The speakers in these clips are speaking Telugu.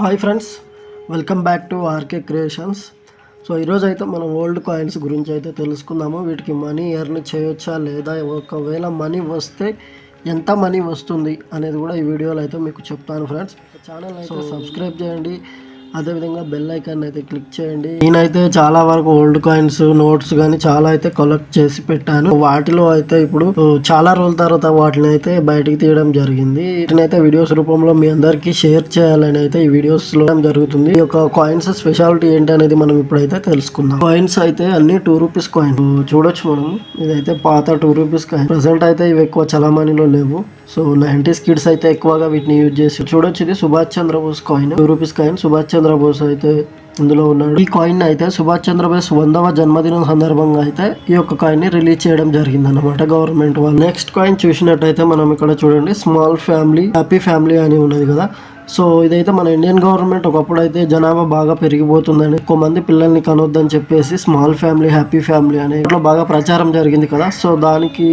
Hi friends welcome back to RK creations. So ఈరోజు అయితే మనం ఓల్డ్ కాయిన్స్ గురించి అయితే తెలుసుకుందాము. వీటికి మనీ ఎర్న్ చేయొచ్చా లేదా? ఒకవేళ మనీ వస్తే ఎంత మనీ వస్తుంది అనేది కూడా ఈ వీడియోలో అయితే మీకు చెప్తాను ఫ్రెండ్స్. ఛానల్ అయితే సబ్స్క్రైబ్ చేయండి. అదేవిధంగా బెల్ ఐకాన్ అయితే క్లిక్ చేయండి. నేనైతే చాలా వరకు ఓల్డ్ కాయిన్స్ నోట్స్ కానీ చాలా అయితే కలెక్ట్ చేసి పెట్టాను. వాటిలో అయితే ఇప్పుడు చాలా రోజుల తర్వాత వాటిని అయితే బయటికి తీయడం జరిగింది. వీటిని అయితే వీడియోస్ రూపంలో మీ అందరికీ షేర్ చేయాలని అయితే ఈ వీడియోస్లో జరుగుతుంది. ఈ యొక్క కాయిన్స్ స్పెషాలిటీ ఏంటి అనేది మనం ఇప్పుడైతే తెలుసుకుందాం. కాయిన్స్ అయితే అన్ని టూ రూపీస్ కాయిన్ చూడొచ్చు మనం. ఇదైతే పాత టూ రూపీస్ కాయిన్ ప్రజెంట్ అయితే ఇవి ఎక్కువ చలామణిలో లేవు. సో నైన్టీస్ కిడ్స్ అయితే ఎక్కువగా వీటిని యూజ్ చేసి చూడొచ్చు ఇది Subhash Chandrabose coin two rupees coin Subhash Chandrabose అయితే ఇందులో ఉన్నాడు. ఈ కాయిన్ అయితే సుభాష్ చంద్రబోస్ వందవ జన్మదినం సందర్భంగా అయితే ఈ యొక్క కాయిన్ని రిలీజ్ చేయడం జరిగింది అనమాట గవర్నమెంట్ వాళ్ళు. నెక్స్ట్ కాయిన్ చూసినట్టయితే మనం ఇక్కడ చూడండి స్మాల్ ఫ్యామిలీ హ్యాపీ ఫ్యామిలీ అని ఉన్నది కదా. సో ఇదైతే మన ఇండియన్ గవర్నమెంట్ ఒకప్పుడు అయితే జనాభా బాగా పెరిగిపోతుందని ఎక్కువ మంది పిల్లల్ని కనొద్దని చెప్పేసి స్మాల్ ఫ్యామిలీ హ్యాపీ ఫ్యామిలీ అనే ఇట్లా బాగా ప్రచారం జరిగింది కదా. సో దానికి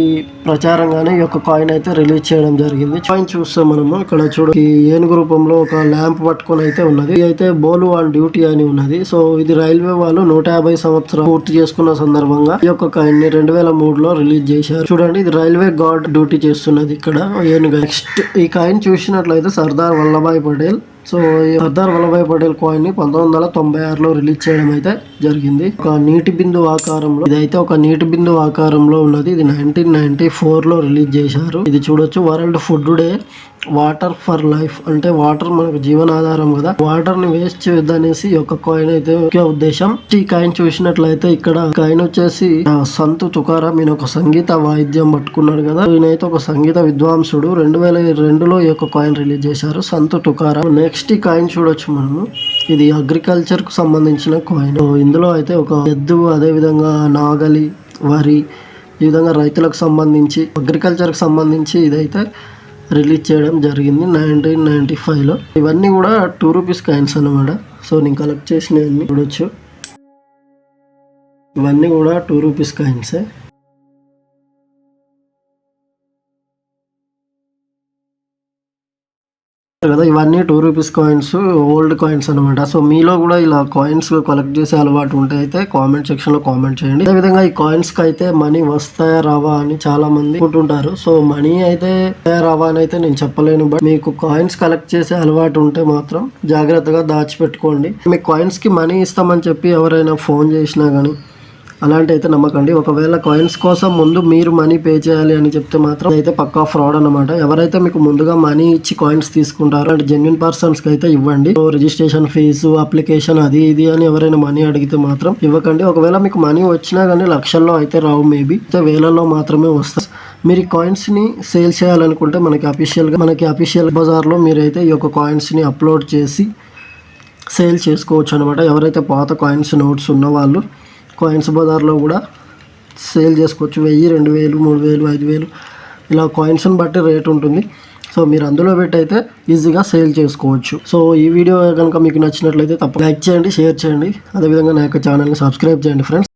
ప్రచారంగానే ఈ యొక్క కాయిన్ అయితే రిలీజ్ చేయడం జరిగింది. కాయిన్ చూస్తే మనము ఇక్కడ చూడ ఈ ఏనుగు రూపంలో ఒక ల్యాంప్ పట్టుకొని అయితే ఉన్నది. ఇది అయితే బోలు ఆన్ డ్యూటీ అని ఉన్నది. సో ఇది రైల్వే వాళ్ళు నూట యాభై సంవత్సరం పూర్తి చేసుకున్న సందర్భంగా ఈ యొక్క కాయిన్ని రెండు వేల మూడులో రిలీజ్ చేశారు. చూడండి ఇది రైల్వే గార్డ్ డ్యూటీ చేస్తున్నది ఇక్కడ ఏనుగు. నెక్స్ట్ ఈ కాయిన్ చూసినట్లయితే సర్దార్ వల్లభాయ్ పటేల్ సో ఈ సర్దార్ వల్లభాయ్ పటేల్ కాయిన్ని పంతొమ్మిది వందల తొంభై ఆరులో రిలీజ్ చేయడం అయితే జరిగింది. ఒక నీటి బిందు ఆకారంలో ఇదైతే ఒక నీటి బిందు ఆకారంలో ఉన్నది. ఇది నైన్టీన్ నైన్టీ ఫోర్లో రిలీజ్ చేశారు. ఇది చూడొచ్చు. World food day water for life అంటే వాటర్ మనకు జీవనాధారం కదా. వాటర్ని వేస్ట్ చేయొద్దు అనేసి కాయిన్ అయితే ముఖ్య ఉద్దేశం. ఈ కాయిన్ చూసినట్లయితే ఇక్కడ కాయిన్ వచ్చేసి సంతు తుకారం ఈయన ఒక సంగీత వాయిద్యం పట్టుకున్నాడు కదా. ఈయనైతే ఒక సంగీత విద్వాంసుడు. రెండు వేల రెండులో ఈ యొక్క కాయిన్ రిలీజ్ చేశారు. సంతు తుకారం. నెక్స్ట్ ఈ కాయిన్ చూడొచ్చు మనము. ఇది అగ్రికల్చర్కు సంబంధించిన కాయిన్ ఇందులో అయితే ఒక ఎద్దు అదే విధంగా నాగలి వరి ఈ విధంగా రైతులకు సంబంధించి అగ్రికల్చర్కి సంబంధించి ఇదైతే రిలీజ్ చేయడం జరిగింది నైన్టీన్ నైన్టీ ఫైవ్లో ఇవన్నీ కూడా టూ రూపీస్ కాయిన్స్ అనమాట సో నేను కలెక్ట్ చేసినవన్నీ చూడొచ్చు. ఇవన్నీ కూడా టూ రూపీస్ కాయిన్సే కదా ఇవన్నీ two rupees coins old coins అనమాట సో మీలో కూడా ఇలా కాయిన్స్ కలెక్ట్ చేసే అలవాటు ఉంటే అయితే కామెంట్ సెక్షన్లో కామెంట్ చేయండి. అదే విధంగా ఈ కాయిన్స్కి అయితే మనీ వస్తాయా రావా అని చాలా మంది అనుకుంటుంటారు. సో మనీ అయితే రావా అని అయితే నేను చెప్పలేను. బట్ మీకు కాయిన్స్ కలెక్ట్ చేసే అలవాటు ఉంటే మాత్రం జాగ్రత్తగా దాచిపెట్టుకోండి. మీకు కాయిన్స్కి మనీ ఇస్తామని చెప్పి ఎవరైనా ఫోన్ చేసినా కానీ అలాంటి అయితే నమ్మకండి. ఒకవేళ కాయిన్స్ కోసం ముందు మీరు మనీ పే చేయాలి అని చెప్తే మాత్రం అయితే పక్కా ఫ్రాడ్ అనమాట ఎవరైతే మీకు ముందుగా మనీ ఇచ్చి కాయిన్స్ తీసుకుంటారో అంటే జెన్యున్ పర్సన్స్కి అయితే ఇవ్వండి. రిజిస్ట్రేషన్ ఫీజు అప్లికేషన్ అది ఇది అని ఎవరైనా మనీ అడిగితే మాత్రం ఇవ్వకండి. ఒకవేళ మీకు మనీ వచ్చినా కానీ లక్షల్లో అయితే రావు మేబీ అయితే వేలల్లో మాత్రమే వస్తాయి మీరు ఈ కాయిన్స్ని సేల్ చేయాలనుకుంటే మనకి అఫీషియల్గా మనకి అఫీషియల్ బజార్లో మీరైతే ఈ యొక్క కాయిన్స్ని అప్లోడ్ చేసి సేల్ చేసుకోవచ్చు అనమాట ఎవరైతే పాత కాయిన్స్ నోట్స్ ఉన్న వాళ్ళు కాయిన్స్ బజార్లో కూడా సేల్ చేసుకోవచ్చు. వెయ్యి రెండు వేలు మూడు వేలు ఐదు వేలు. ఇలా కాయిన్స్ని బట్టి రేట్ ఉంటుంది. సో మీరు అందులో పెట్టి అయితే ఈజీగా సేల్ చేసుకోవచ్చు. సో ఈ వీడియో కనుక మీకు నచ్చినట్లయితే తప్ప లైక్ చేయండి షేర్ చేయండి. అదేవిధంగా నా యొక్క ఛానల్ని సబ్స్క్రైబ్ చేయండి ఫ్రెండ్స్